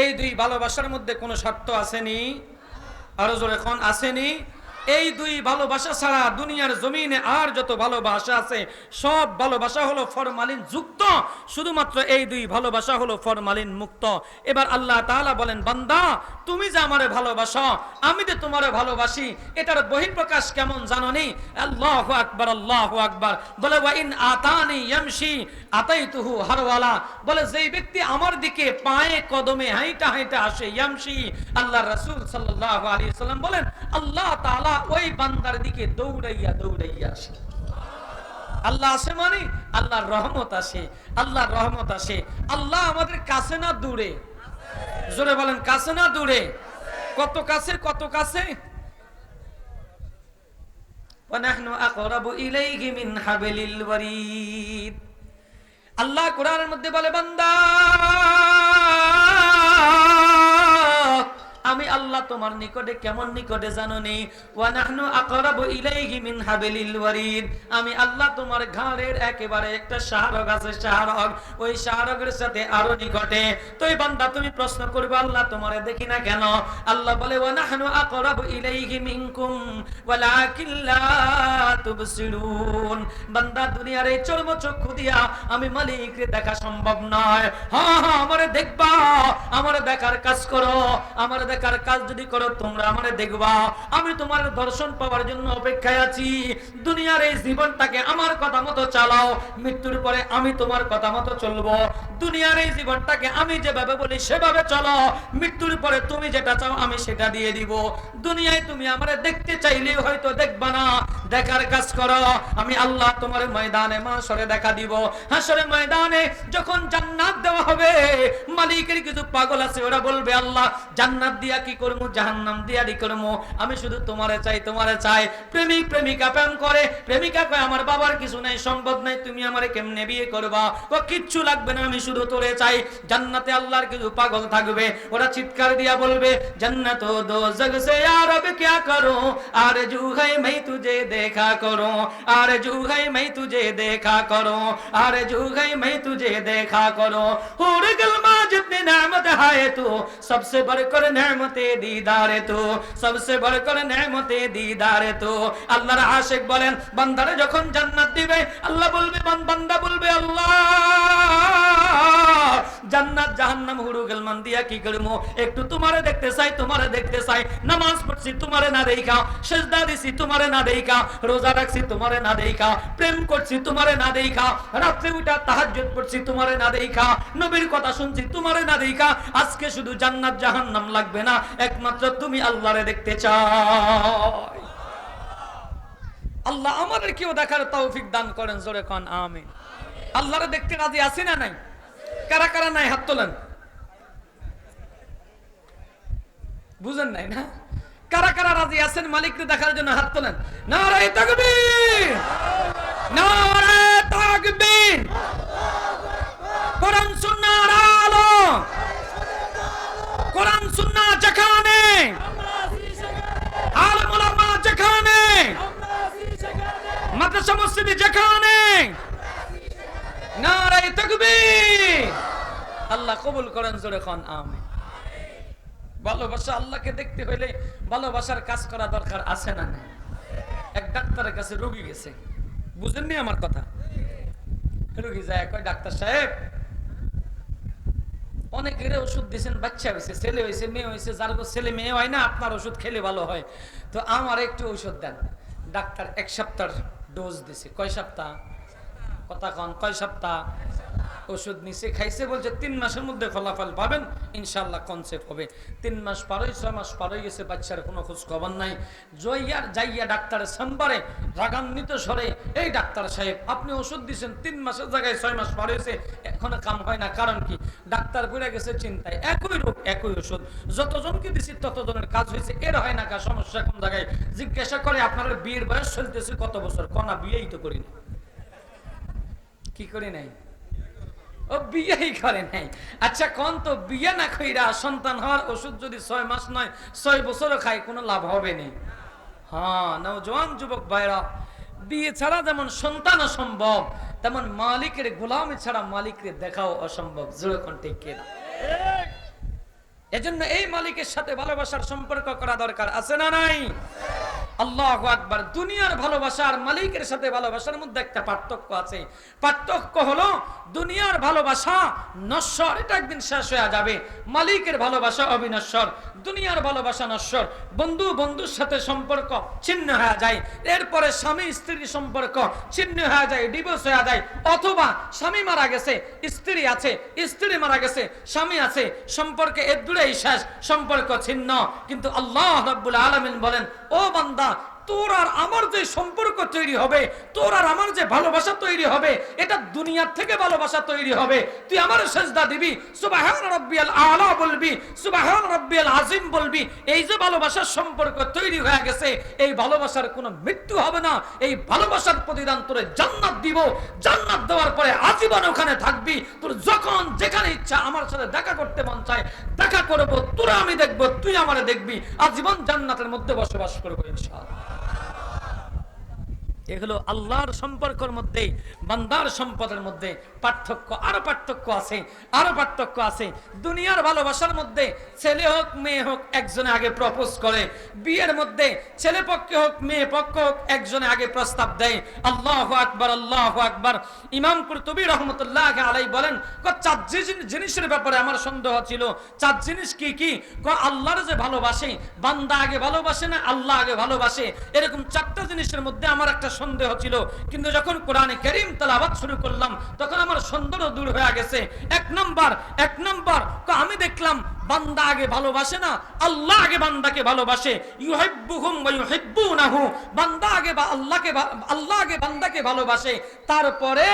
এই দুই ভালোবাসার মধ্যে কোনো স্বার্থ আসেনি? আরও জোর এখন আসেনি? এই দুই ভালোবাসা ছাড়া দুনিয়ার জমিনে আর যত ভালোবাসা আছে, সব ভালোবাসা হলো ফরমালিন যুক্ত। শুধুমাত্র এই দুই ভালোবাসা হলো ফরমালিন মুক্ত। এবার আল্লাহ তাআলা বলেন, বান্দা, তুমি যে আমারে ভালোবাসো, আমি যে তোমারে ভালোবাসি, এটার বহিঃপ্রকাশ কেমন জাননি? আল্লাহু আকবার আল্লাহু আকবার। বলে, ওয়া ইন আতানি ইয়ামশি, আতাইতুহু হারওয়ালা। বলে, যেই ব্যক্তি আমার দিকে পায়ে, কদমে হাইটা হাইটা আসে, ইয়ামশি। আল্লাহ রাসূল সাল্লাল্লাহু আলাইহি সাল্লাম বলেন, আল্লাহ তাআলা আল্লাহ ওই বান্দার দিকে দৌড়াইয়া দৌড়াইয়া আসে। আল্লাহ আসে মানে? আল্লাহর রহমত আসে, আল্লাহর রহমত আসে। আল্লাহ আমাদের কাছে না দূরে? জোরে বলেন, কাছে না দূরে? কত কাছে কত কাছে? আল্লাহ কোরআনের মধ্যে বলে, বান্দা! আমি আল্লাহ তোমার নিকটে কেমন নিকটে জানো নি? আমি আল্লাহ তোমার ঘাড়ের একেবারে একটা শাহরগ আছে, শাহরগ। ওই শাহরগের সাথে আরও নিকটে। তো এই বান্দা, তুমি প্রশ্ন করবে, আল্লাহ তোমারে দেখি না কেন? আল্লাহ বলে ওয়ানাহনু আকরাবু ইলাইহি মিনকুম, ওয়ালাকিন লা তুবসিরুন। বান্দা, দুনিয়ার এই চর্মচক্ষু দিয়া আমি মালিককে দেখা সম্ভব নয়। হ্যাঁ হ্যাঁ আমারে দেখবা, আমারে দেখার কাজ করো, আমার দেখার কাজ যদি করো, তোমরা আমারে দেখবা। আমি তোমার দর্শন পাওয়ার জন্য অপেক্ষায় আছি। দুনিয়ার এই জীবনটাকে আমার কথা মতো চালাও। মৃত্যুর পরে আমি তোমার কথা মতো চলবো। দুনিয়ার এই জীবনটাকে আমি যেভাবে বলি, সেভাবে চলো। মৃত্যুর পরে তুমি যেটা চাও, আমি সেটা দিয়ে দিব। দুনিয়ায় তুমি আমারে দেখতে চাইলে হয়তো দেখবা না। দেখার কাজ করো। আমি আল্লাহ তোমার ময়দানে মাসরে দেখা দিব। হাসরে ময়দানে যখন জান্নাত দেওয়া হবে, মালিকের কিছু পাগল আছে, ওরা বলবে, আল্লাহ, জান্নাত দিয়া কি করব জাহান্নাম দিয়া কি করব আমি শুধু তোমারে চাই তোমারে চাই। প্রেমিক, প্রেমিকা প্রেম করে, প্রেমিকা কয়, আমার বাবার কিছু নাই, সম্পদ নাই, তুমি আমারে কেমনে বিয়ে করবা? ও, কিচ্ছু লাগবে না, আমি শুধু তোরে চাই। জান্নাতে আল্লাহর কিছু পাগল থাকবে। ওরা চিৎকার দিয়া বলবে, জান্নাত দো জগ সে আর কে করো? আর জুহাই মাই তুজে দে देखा करूं आरजू है मैं तुझे देखा करूं आरजू है मैं तुझे देखा करूं हुर गलमा जितनी नेमत है तू सबसे बढ़कर नेमते दीदार तू सबसे बढ़कर नेमते दीदार तू আল্লাহর আশিক বলেন বান্দারে যখন জান্নাত দিবে আল্লাহ বলবে বান- বান্দা বলবে আল্লাহ জান্নাত জাহান্নাম হুড়ু গেলমান দিয়া কি করবো একটু তোমারে দেখতে চাই তোমারে দেখতে চাই নামাজ পড়ছি তোমারে না দেইখা সেজদা দিছি তোমারে না দেইখা রোজা রাখছি, তোমারে না দেইখা। প্রেম করছি, তোমারে না দেইখা। রাত্রে উঠা তাহাজ্জুদ পড়ছি, তোমারে না দেইখা। নবীর কথা শুনছি, তোমারে না দেইখা। আজকে শুধু জান্নাত, জাহান্নাম লাগবে না, একমাত্র তুমি আল্লাহরে দেখতে চাই। আল্লাহ আমাদের কেউ দেখার তৌফিক দান করেন, জোরে কন, আমিন। আল্লাহরে দেখতে রাজি আছি না নাই? কারা কারা নাই হাত তোলেন? বুঝেন নাই না? কারা কারা রাজি আছেন মালিককে দেখার জন্য হাত তোলেন? নারে তাকবীর! নারে তাকবীর! কোরআন, সুন্নাহর আলো! কোরআন, সুন্নাহ যেখানে! আলেম ওলামা যেখানে! মাদ্রাসা, মসজিদে যেখানে! নারে তাকবীর! আল্লাহ কবুল করেন জোরে খান আমিন। ভালোবাসা আল্লাহকে দেখতে হইলে ভালোবাসার কাজ করা দরকার আছে না নাই? এক ডাক্তারের কাছে রোগী গেছে। বুঝেননি আমার কথা? রোগী যায়, কয়, ডাক্তার সাহেব, অনেকের ওষুধ দিয়েছেন, বাচ্চা হয়েছে, ছেলে হয়েছে, মেয়ে হয়েছে, যার ছেলে মেয়ে হয় না, আপনার ওষুধ খেলে ভালো হয়। তো আমার একটু ওষুধ দেন। ডাক্তার এক সপ্তাহ ডোজ দিছে। কয় সপ্তাহ? কথা কন, কয় সপ্তাহ? ওষুধ নিচে খাইছে, বলছে, তিন মাসের মধ্যে ফলাফল পাবেন ইনশাল্লাহ কনসেপ্ট হবে। তিন মাস পারই, ছয় মাস পারই গেছে, বাচ্চার কোনো খোঁজ খবর নাই। জয়ার যাইয়া ডাক্তারের চেম্বারে রাগান্বিত স্বরে, এই ডাক্তার সাহেব, আপনি ওষুধ দিচ্ছেন তিন মাসের জায়গায় ছয় মাস পার হয়েছে, এখনও কাম হয় না, কারণ কি? ডাক্তার পড়ে গেছে চিন্তায়, একই রোগ, একই ওষুধ যতজনকে দিছি, ততজনের কাজ হয়েছে, এর হয় না কা সমস্যা কোন জায়গায়? জিজ্ঞাসা করে, আপনার বিয়ের বয়স চলতেছে কত বছর? কনা, বিয়েই তো করি না কি করি নাই? ও বিয়েই করে নাই। আচ্ছা কোন তো বিয়ে না কইরা সন্তান হওয়ার ওষুধ যদি ছয় মাস নয় ছয় বছরও খায় কোনো লাভ হবে না? হ্যাঁ নওজোয়ান যুবক ভাইরা বিয়ে ছাড়া যেমন সন্তান অসম্ভব তেমন মালিকের গোলামি ছাড়া মালিকের দেখাও অসম্ভব। যেরকম ঠিক কিনা এজন্য এই মালিকের সাথে ভালোবাসার সম্পর্ক করা দরকার আছে না নাই? আল্লাহ আকবার, দুনিয়ার ভালোবাসা আর মালিকের সাথে ভালোবাসার মধ্যে একটা পার্থক্য আছে। পার্থক্য হলো, দুনিয়ার ভালোবাসা নশ্বর, এটা একদিন শেষ হয়ে যাবে। মালিকের ভালোবাসা অবিনশ্বর, দুনিয়ার ভালোবাসা নশ্বর। বন্ধু বন্ধুর সাথে সম্পর্ক ছিন্ন হয়ে যায়, এরপরে স্বামী স্ত্রীর সম্পর্ক ছিন্ন হয়ে যায় ডিভোর্স হয়ে যায়, অথবা স্বামী মারা গেছে, স্ত্রী আছে, স্ত্রী মারা গেছে, স্বামী আছে, সম্পর্কে এর দূরেই শেষ, সম্পর্ক ছিন্ন। কিন্তু আল্লাহ রাব্বুল আলামিন বলেন, ও বান্দা তোর আর আমার যে সম্পর্ক তৈরি হবে, তোর আর আমার যে ভালোবাসা তৈরি হবে, এটা দুনিয়ার থেকে ভালোবাসা তৈরি হবে। তুই আমার সেজদা দিবি, সুবাহান রাব্বিয়াল আলা বলবি, সুবাহান রাব্বিয়াল আজিম বলবি। এই যে ভালোবাসার সম্পর্ক তৈরি হয়ে গেছে, এই ভালোবাসার কোনো মৃত্যু হবে না। এই ভালোবাসার প্রতিদান তোরে জান্নাত দিব। জান্নাত দেওয়ার পরে আজীবন ওখানে থাকবি। তোর যখন যেখানে ইচ্ছা আমার সাথে দেখা করতে মন চায়, দেখা করব, তোরা আমি দেখব, তুই আমারে দেখবি। আজীবন জান্নাতের মধ্যে বসবাস করব ইনশাআল্লাহ। এগুলো আল্লাহর সম্পর্কের মধ্যে, বান্দার সম্পদের মধ্যে পার্থক্য, আরও পার্থক্য আছে, আরও পার্থক্য আছে। দুনিয়ার ভালোবাসার মধ্যে ছেলে হোক, মেয়ে হোক, একজনে আগে প্রপোজ করে। বিয়ের মধ্যে ছেলে পক্ষে হোক, মেয়ে পক্ষ হোক, একজনে আগে প্রস্তাব দেয়। আল্লাহ আকবার আল্লাহ আকবার। ইমাম কুরতুবী রহমতুল্লাহ আলাই বলেন চার জিনিস- জিনিসের ব্যাপারে আমার সন্দেহ ছিল। চার জিনিস কি, ক? আল্লাহর যে ভালোবাসে, বান্দা আগে ভালোবাসে না আল্লাহ আগে ভালোবাসে? এরকম চারটা জিনিসের মধ্যে আমার একটা সন্দেহ ছিল। কিন্তু যখন কোরআনে করিম তালাবাদ শুরু করলাম, তখন আমার সন্দেহ দূর হয়ে গেছে। এক নম্বর এক নম্বর আমি দেখলাম বান্দা আগে ভালোবাসে না, আল্লাহ আগে বান্দাকে ভালোবাসে। ইউহিব্বুহুম ইউহিব্বুনাহু। বান্দা আগে বা আল্লাহকে আল্লাহ আগে বান্দাকে ভালোবাসে। তারপরে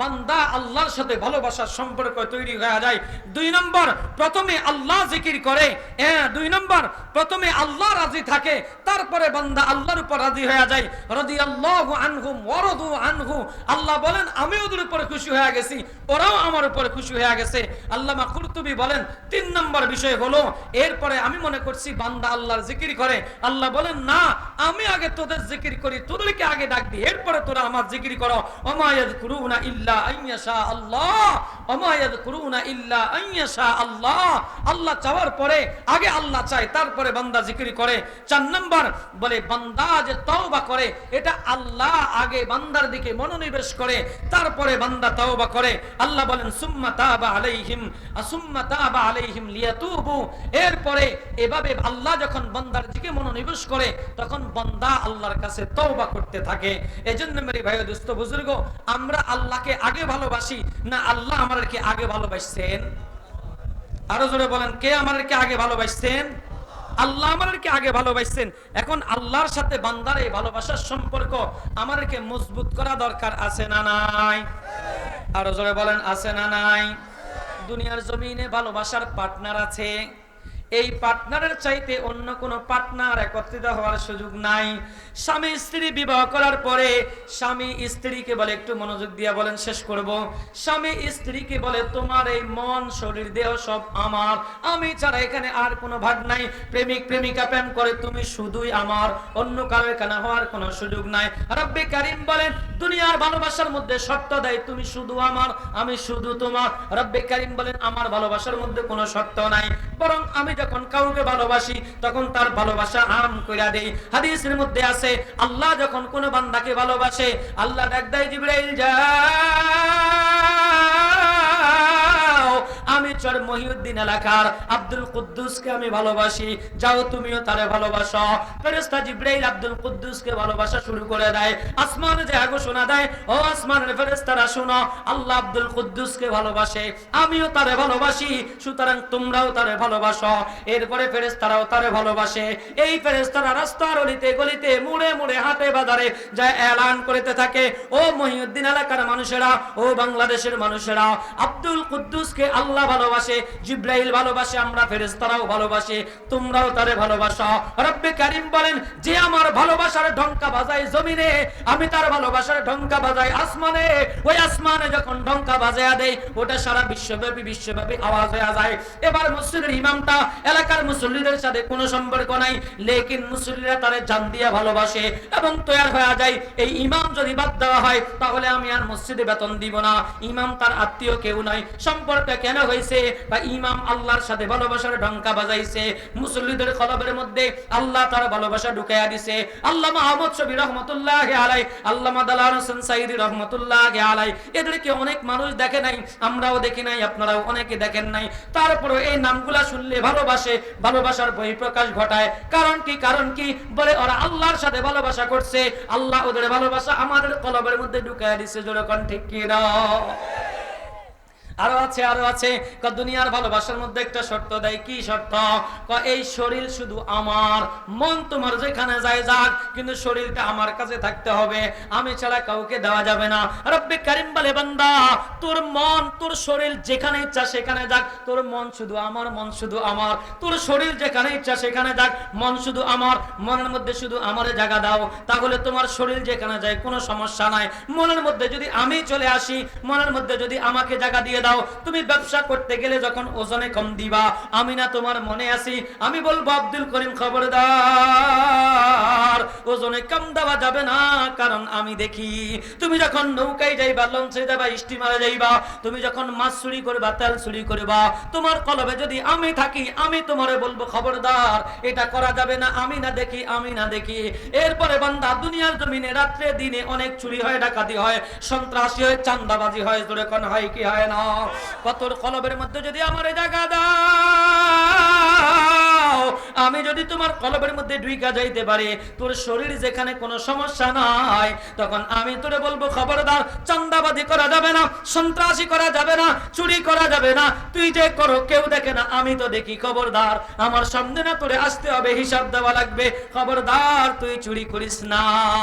বান্দা আল্লাহর সাথে ভালোবাসার সম্পর্ক তৈরি হয়ে যায়। দুই নম্বর, প্রথমে আল্লাহ জিকির করে। হ্যাঁ দুই নম্বর, প্রথমে আল্লাহ রাজি থাকে, তারপরে বান্দা আল্লাহর উপর রাজি হয়ে যায়। রাদি আল্লাহ আনহুম ওয়ারাদু আনহু। আল্লাহ বলেন, আমি ওদের উপরে খুশি হয়ে গেছি, ওরাও আমার উপরে খুশি হয়ে গেছে। আল্লামা কুরতুবি বলেন, তিন নম্বর বিষয় হলো, এরপরে আমি মনে করছি বান্দা আল্লাহর জিকির করে। আল্লাহ বলেন, না, আমি আগে তোদের জিকির করি, তোদেরকে আগে ডাক দিই এরপরে তোরা আমার জিকির করো। অমায়াদ কুরুনা ইল্লা আইয়াশা আল্লাহ অমায়াদ কুরুনা ইল্লা আইয়াশা আল্লাহ। আল্লাহ চাওয়ার পরে, আগে আল্লাহ চায়, তারপরে বান্দা জিকির করে। চার নম্বর, বলে, বান্দা যে তওবা করে, এটা আল্লাহ আগে বান্দার দিকে মনোনিবেশ করে, তারপরে বান্দা তওবা করে। আল্লাহ বলেন, সুম্মা তাবা আলাইহিম আসুম্মা তাবা আলাইহিম এরপরে এভাবে আল্লাহ যখন বান্দার দিকে মনোনিবেশ করে, তখন বান্দা আল্লাহর কাছে তওবা করতে থাকে। এজন্য মেরে ভাই দোস্ত বুজুর্গ, আমরা আল্লাহকে আগে ভালোবাসি না আল্লাহ আমাদেরকে আগে ভালোবাসছেন? আরও জোরে বলেন, কে আমাদেরকে আগে ভালোবাসছেন? আল্লাহ আমাদেরকে আগে ভালোবাসছেন। এখন আল্লাহর সাথে বান্দার এই ভালোবাসার সম্পর্ক আমাদেরকে মজবুত করা দরকার আছে না নাই? আরও জোরে বলেন, আছে না নাই? দুনিয়ার জমিনে ভালোবাসার পার্টনার আছে। এই পার্টনারের চাইতে অন্য কোনো পার্টনার একত্রিত হওয়ার সুযোগ নাই। স্বামী স্ত্রী বিবাহ করার পরে স্বামী স্ত্রীকে বলে, একটু মনোযোগ দিয়ে বলেন, শেষ করব। স্বামী স্ত্রীকে বলে, তোমার এই মন, শরীর, দেহ সব আমার। আমি ছাড়া এখানে আর কোনো ভাগ নাই। প্রেমিক, প্রেমিকা প্রেম করে তুমি শুধুই আমার। অন্য কারও এখানে হওয়ার কোনো সুযোগ নাই। রব্বে কারিম বলেন, দুনিয়ার ভালোবাসার মধ্যে শর্ত দেয়, তুমি শুধু আমার, আমি শুধু তোমার। রব্বে কারিম বলেন, আমার ভালোবাসার মধ্যে কোনো শর্ত নাই। বরং আমি যখন কাউকে ভালোবাসি, তখন তার ভালোবাসা আম কইরা দেই। হাদিসের মধ্যে আছে, আল্লাহ যখন কোনো বান্দাকে ভালোবাসে, আল্লাহ ডাক দেয় জিবরাইল মহিউদ্দিন এলাকার আব্দুল কুদ্দুসকে আমি ভালোবাসি। যাও তুমিও তারে ভালোবাসো। ফেরেশতা জিবরাইল আব্দুল কুদ্দুসকে ভালোবাসা শুরু করে দেয়। আসমানে যে আগো শোনা দেয়, ও আসমানের ফেরেশতারা শুনো, আল্লাহ আব্দুল কুদ্দুসকে ভালোবাসে। আমিও তারে ভালোবাসি, সুতরাং তোমরাও তারে ভালোবাসো। এরপরে ফেরেশতারাও তারে ভালোবাসে। এই ফেরেশতারা রাস্তার অলিতে, গলিতে, মুড়ে মুড়ে, হাটে, বাজারে যা এলান করতে থাকে। ও মহিউদ্দিন এলাকার মানুষেরা, ও বাংলাদেশের মানুষেরা, আব্দুল কুদ্দুসকে আল্লাহ ভালোবাসে। জিব্রাইল ভালোবাসে, আমরা ফেরেশতারাও ভালোবাসে, তোমরাও তারে ভালোবাসো। রব্বে কারিম বলেন, যে আমার ভালোবাসার ঢঙ্কা বাজায় জমিনে, আমি তার ভালোবাসার ঢঙ্কা বাজাই আসমানে। ওই আসমানে যখন ঢঙ্কা বাজায়া দেয়, ওটা সারা বিশ্বব্যাপী বিশ্বব্যাপী আওয়াজ হয়ে যায়। এবার মসজিদের ইমামটা, এলাকার মুসল্লিদের সাথে কোনো সম্পর্ক নাই, লেকিন মুসল্লিরা তারে জান দিয়া ভালোবাসে এবং তৈরি হয়ে যায়, এই ইমাম যদি বাদ দেওয়া হয়, তাহলে আমি আর মসজিদে বেতন দিব না। ইমাম তার আত্মীয় কেউ নাই, সম্পর্ক কেন হয়েছে? বা ইমাম আল্লাহর সাথে ভালোবাসার ডঙ্কা বাজাইছে, মুসল্লিদের কলবের মধ্যে আল্লাহ তার ভালোবাসা ঢুকাইয়া দিছে। আল্লাহ মাহমুদ শবি রহমতুল্লাহ আলাই হোসেন সাইদি রহমতুল্লাহ আলাই এদেরকে অনেক মানুষ দেখে নাই, আমরাও দেখি নাই, আপনারাও অনেকে দেখেন নাই। তারপরে এই নামগুলা শুনলে ভালোবাসে, ভালোবাসার বহিঃপ্রকাশ ঘটায়। কারণ কি? কারণ কি? বলে ওরা আল্লাহর সাথে ভালোবাসা করছে, আল্লাহ ওদের ভালোবাসা আমাদের কলবের মধ্যে ঢুকাইয়া দিছে, জোরে কোন ঠিক আরও আছে আরও আছে। ক দুনিয়ার ভালোবাসার মধ্যে একটা শর্ত দেয়, কি শর্ত? ক এই শরীর শুধু আমার। মন তোমার যেখানে যায় যাক, কিন্তু শরীরটা আমার কাছে থাকতে হবে। আমি ছাড়া কাউকে দেওয়া যাবে না। রব্বে কারিম বলে, বান্দা, তোর মন, তোর শরীর যেখানে ইচ্ছা সেখানে যাক। তোর মন শুধু আমার, মন শুধু আমার। তোর শরীর যেখানে ইচ্ছা সেখানে যাক। মন শুধু আমার, মনের মধ্যে শুধু আমার জায়গা দাও। তাহলে তোমার শরীর যেখানে যায়, কোনো সমস্যা নাই। মনের মধ্যে যদি আমি চলে আসি, মনের মধ্যে যদি আমাকে জায়গা দিয়ে দাও তুমি ব্যবসা করতে গেলে যখন ওজনে কম দিবা। আমি না তোমার মনে আছি, আমি বলব, আব্দুল করিম, খবরদার, ওজনে কম দেওয়া যাবে না, কারণ আমি দেখি, তুমি যখন নৌকায় যাইবা, লঞ্চে যাবা স্টিমারে যাইবা, তুমি যখন মাছ চুরি করবা, তেল চুরি করবা, তোমার কলবে যদি আমি থাকি, আমি তোমারে বলব, খবরদার, এটা করা যাবে না, আমি না দেখি, আমি না দেখি। এরপরে বান্দা দুনিয়ার জমিনে রাত্রে দিনে অনেক চুরি হয়, ডাকাতি হয়, সন্ত্রাসী হয় চান্দাবাজি হয়, জোরে কোন হয়, কি হয় না? কতর কলবের মধ্যে যদি আমার জায়গা দাও, আমি যদি তোমার কলবের মধ্যে ঢুইকা যাইতে পারি, তোর শরীর যেখানে কোনো সমস্যা নাই, তখন আমি তোরে বলব, খবরদার, চান্দাবাজি করা যাবে না, সন্ত্রাসী করা যাবে না, চুরি করা যাবে না, তুই যে করো, কেউ দেখে না, আমি তো দেখি খবরদার, আমার সামনে না তোরে আসতে হবে, হিসাব দেওয়া লাগবে, খবরদার, তুই চুরি করিস না।